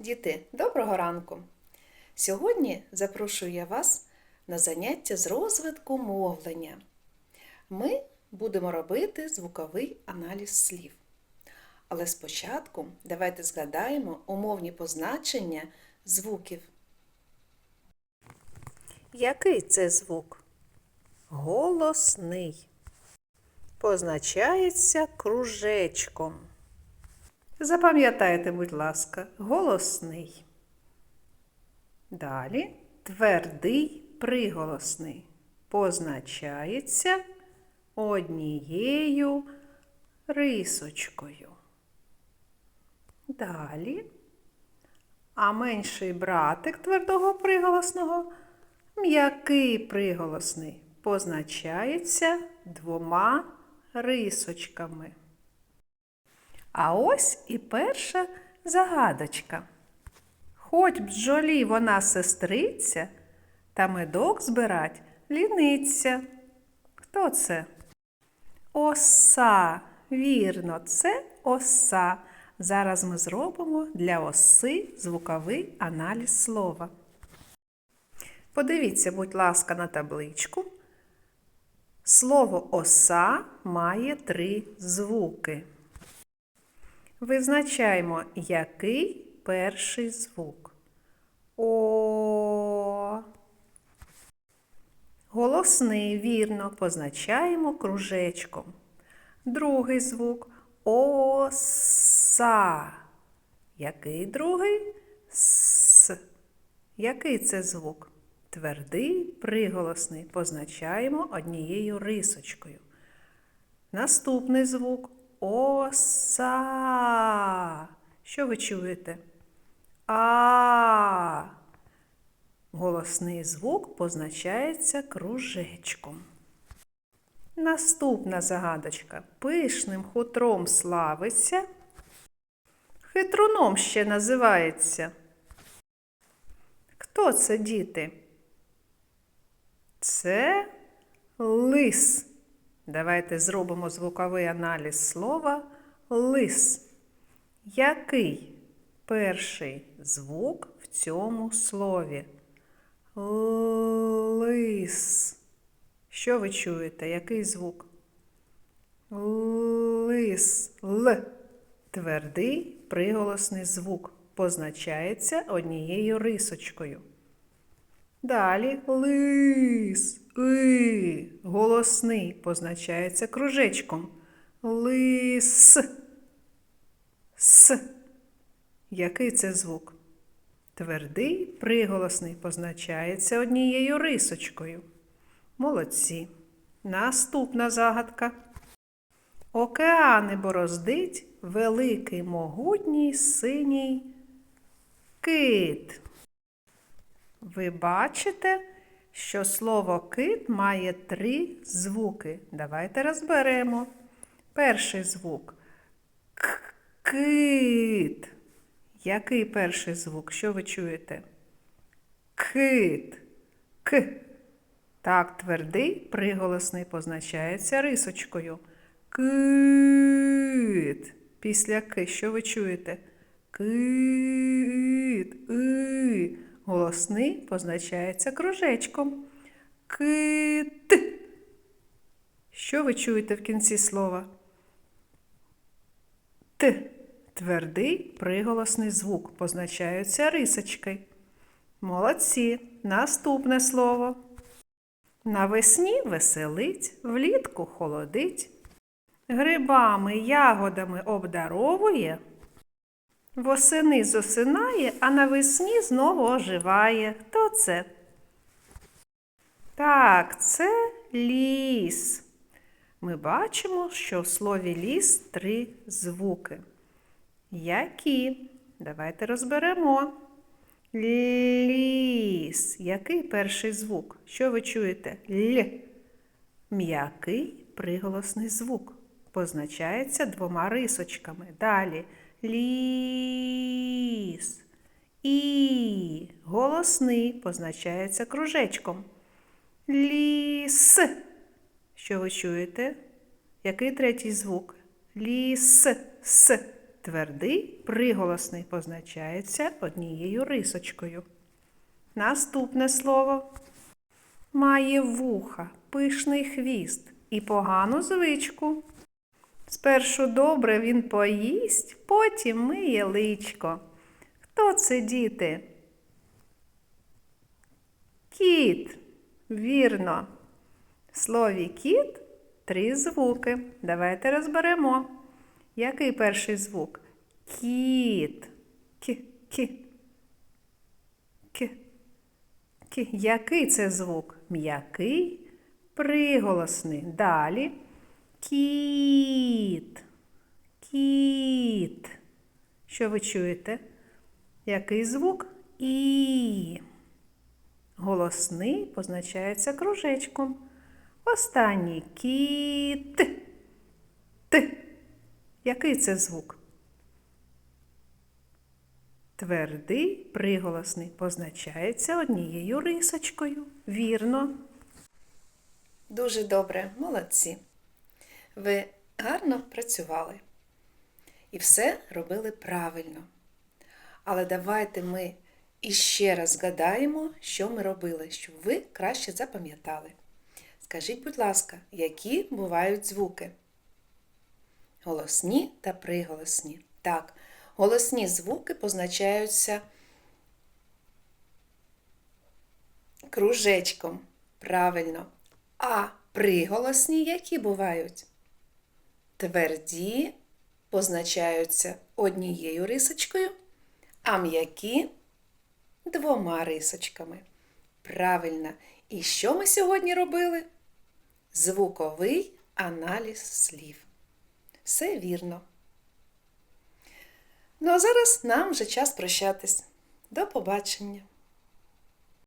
Діти, доброго ранку! Сьогодні запрошую я вас на заняття з розвитку мовлення. Ми будемо робити звуковий аналіз слів. Але спочатку давайте згадаємо умовні позначення звуків. Який це звук? Голосний. Позначається кружечком. Запам'ятайте, будь ласка, голосний. Далі твердий приголосний. Позначається однією рисочкою. Далі. А менший братик твердого приголосного м'який приголосний позначається двома рисочками. А ось і перша загадочка. Хоч бджолі вона сестриця, та медок збирать ліниться. Хто це? Оса. Вірно, це оса. Зараз ми зробимо для оси звуковий аналіз слова. Подивіться, будь ласка, на табличку. Слово оса має три звуки. Визначаємо, який перший звук. О. Голосний, вірно, позначаємо кружечком. Другий звук оса. Який другий? С. Який це звук? Твердий, приголосний. Позначаємо однією рисочкою. Наступний звук оса. Що ви чуєте? А. Голосний звук позначається кружечком. Наступна загадочка. Пишним хутром славиться. Хитруном ще називається. Хто це діти? Це лис. Давайте зробимо звуковий аналіз слова лис. Який перший звук в цьому слові? Лис. Що ви чуєте? Який звук? Лис. Л. Твердий приголосний звук. Позначається однією рисочкою. Далі лис. Голосний позначається кружечком. Лис. С. Який це звук? Твердий приголосний позначається однією рисочкою. Молодці. Наступна загадка. Океани бороздить великий могутній синій кит. Ви бачите, що слово кит має три звуки. Давайте розберемо. Перший звук кит. Який перший звук? Що ви чуєте? Кит. К. Так, твердий приголосний позначається рисочкою. Кит. Після К. Що ви чуєте? Кит. Голосний позначається кружечком. Кит. Що ви чуєте в кінці слова? Т. Твердий приголосний звук позначаються рисочки. Молодці. Наступне слово. Навесні веселить, влітку холодить, грибами, ягодами обдаровує, восени зосинає, а навесні знову оживає. Хто це? Так, це ліс. Ми бачимо, що в слові ліс три звуки. Які? Давайте розберемо. Ліс. Який перший звук? Що ви чуєте? Л. М'який приголосний звук. Позначається двома рисочками. Далі. Ліс. І. Голосний позначається кружечком. Ліс. Що ви чуєте? Який третій звук? Ліс. С. Твердий приголосний позначається однією рисочкою. Наступне слово має вуха, пишний хвіст і погану звичку. Спершу добре він поїсть, потім миє личко. Хто це, діти? Кіт. Вірно. В слові кіт три звуки. Давайте розберемо. Який перший звук? Кіт. Кі, кі. Кі. Кі. Який це звук? М'який, приголосний. Далі. Кіт. Кіт. Що ви чуєте? Який звук? І. Голосний позначається кружечком. Останній кіт. Т. Який це звук? Твердий приголосний позначається однією рисочкою. Вірно. Дуже добре, молодці. Ви гарно працювали і все робили правильно. Але давайте ми іще раз згадаємо, що ми робили, щоб ви краще запам'ятали. Скажіть, будь ласка, які бувають звуки? Голосні та приголосні. Так, голосні звуки позначаються кружечком. Правильно. А приголосні які бувають? Тверді позначаються однією рисочкою, а м'які двома рисочками. Правильно. І що ми сьогодні робили? Звуковий аналіз слів. Все вірно. Ну а зараз нам вже час прощатись. До побачення!